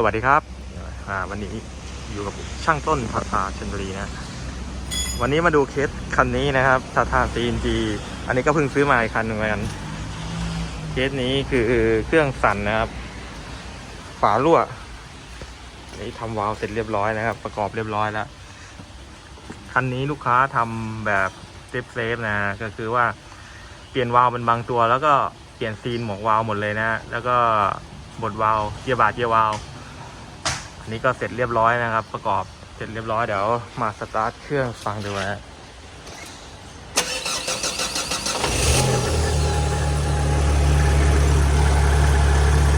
สวัสดีครับวันนี้อยู่กับช่างต้นทาทาชนบุรีนะ วันนี้มาดูเคสคันนี้นะครับทาทา CNG อันนี้ก็เพิ่งซื้อมาอีกคันหนึ่งเหมือนกันเคสนี้คือเครื่องสั่นนะครับ ฝารั่วนี่ทำวาล์วเสร็จเรียบร้อยนะครับ ประกอบเรียบร้อยแล้ว คันนี้ลูกค้าทำแบบเซฟเซฟนะ ก็คือว่าเปลี่ยนวาล์วเป็นบางตัว แล้วก็เปลี่ยนซีนหมวกวาล์วหมดเลยนะ แล้วก็บดวาล์วเกียร์บาดเกียร์วาล์ว นี้ก็เสร็จเรียบร้อยนะครับ ประกอบเสร็จเรียบร้อยเดี๋ยวมาสตาร์ทเครื่องฟังดูนะ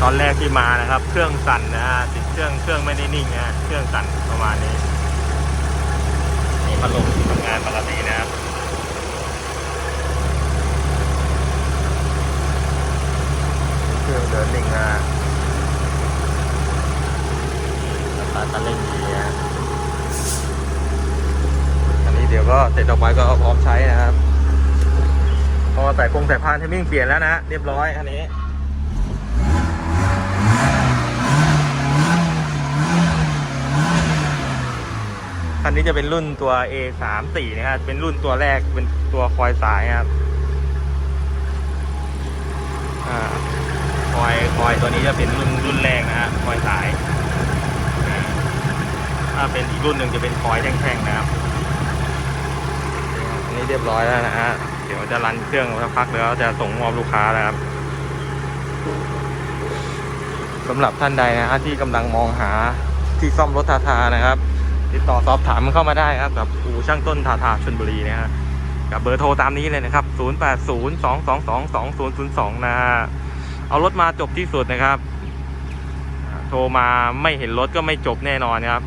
ตอนแรกที่มานะครับ เครื่องสั่นนะฮะติดเครื่องเครื่องไม่ได้นิ่งนะเครื่องสั่นประมาณนี้นี่พัดลมทำงานปกตินะครับเครื่องเดินนิ่งนะฮะสตาร์ทคันเร่งดีนะฮะอันนี้ เดี๋ยวก็เสร็จออกไปก็พร้อมใช้นะครับ พอใส่คงใส่พานเทมมิ่งเปลี่ยนแล้วนะเรียบร้อยอันนี้คันนี้จะเป็นรุ่นตัว A 3 4 นะครับ เป็นรุ่นตัวแรก เป็นตัวคอยสายครับอคอยคอยตัวนี้จะเป็นรุ่นรุ่นแรกนะฮะคอยสาย ถ้าเป็นอีกรุ่นหนึ่งจะเป็นคอยแท่งๆนะครับ นี้เรียบร้อยแล้วนะฮะ เดี๋ยวจะรันเครื่องสักพักแล้วจะส่งมอบลูกค้าแล้วครับสำหรับท่านใดนะฮะที่กำลังมองหาที่ซ่อมรถทาทานะครับ ติดต่อสอบถามเข้ามาได้ครับ กับอู่ช่างต้นทาทาชนบุรีนะฮะกับเบอร์โทรตามนี้เลยนะครับ 0802222002 นะฮะ เอารถมาจบที่สุดนะครับ โทรมาไม่เห็นรถก็ไม่จบแน่นอนครับ